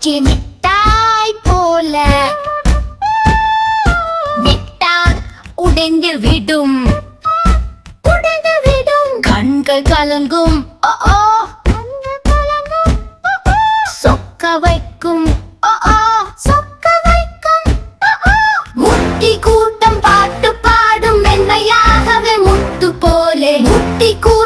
முச்சி மிட்டாய் போல. விட்டால் உடைந்து விடும். உடைந்து விடும். கண்கள் கலங்கும். சொக்க வைக்கும். சொக்க வைக்கும். முட்டி கூட்டம் பாட்டு பாடும். மென்மையாகவே முத்து போலே. முட்டி கூ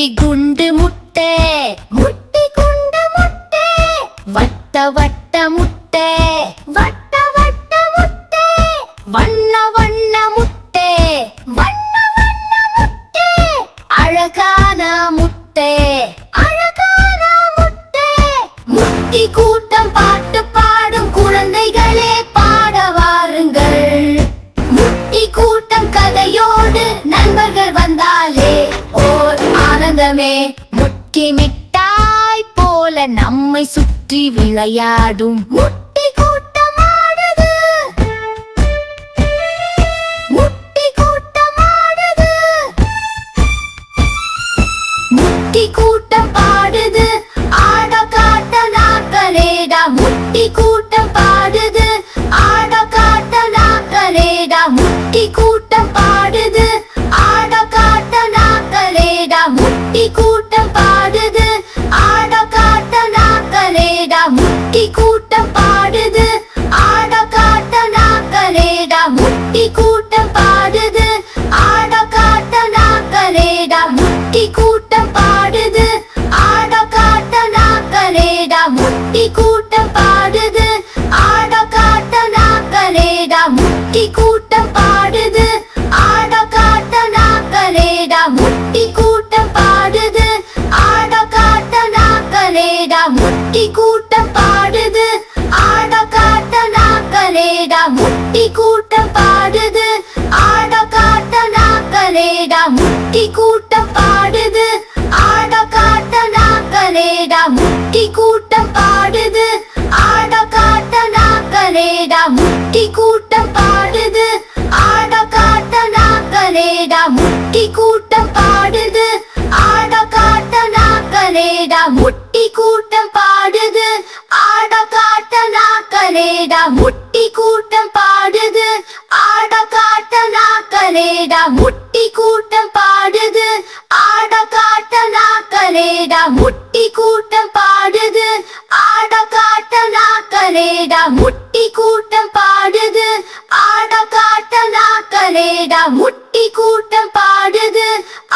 முட்டி குண்டு முட்டை. முட்டி குண்டு முட்டை. வட்ட வட்ட முட்டை. வட்ட வட்ட முட்டை. வண்ண வண்ண முட்டை. வண்ண வண்ண முட்டை. அழகான முட்டை. அழகான முட்டை. முட்டி கூட்டு ஆனந்தமே முட்டி மிட்டாய் போல நம்மை சுற்றி விளையாடும். முட்டி கூட்டமானது. முட்டி கூட்டமானது. முட்டி கூட்டம் பாடுது. ஆட காட்ட நாக்கலேடா முட்டி கூட்டம் முட்டி கூட்டம் பாடுது. ஆட காட்ட நாக்கலேடா முட்டி கூட்டம் பாடுது. ஆட காட்ட நாக்கலேடா முட்டி கூட்டம் பாடுது. ஆட காட்ட நாக்கலேடா முட்டி கூட்டம் பாடுது. ஆட காட்ட நாக்கலேடா முட்டி கூட்டம் நாக்கலேடா முட்டி கூட்டம் பாடுது. ஆட காட்ட நாக்கலேடா முட்டி கூட்டம் பாடுது. ஆட காட்ட நாக்கலேடா முட்டி கூட்டம் பாடுது. ஆட காட்ட நாக்கலேடா முட்டி கூட்டம் பாடுது. ஆட காட்ட நாக்கலேடா முட்டி கூட்டம் பாடுது.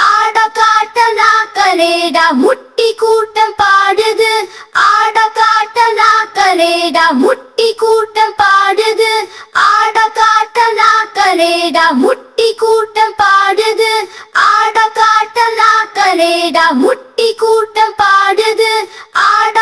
ஆட காட்ட நாக்கலேடா முட்டி கூட்டம் பாடுது. ஆட காட்ட நாக்கலேடா முட்டி கூட்டம் பாடுது. ஆட காட்ட நாக்கலேடா முட்டி கூட்டம் பாடுது. ஆட காட்ட நாக்கலேடா முட்டி கூட்டம் பாடுது. ஆட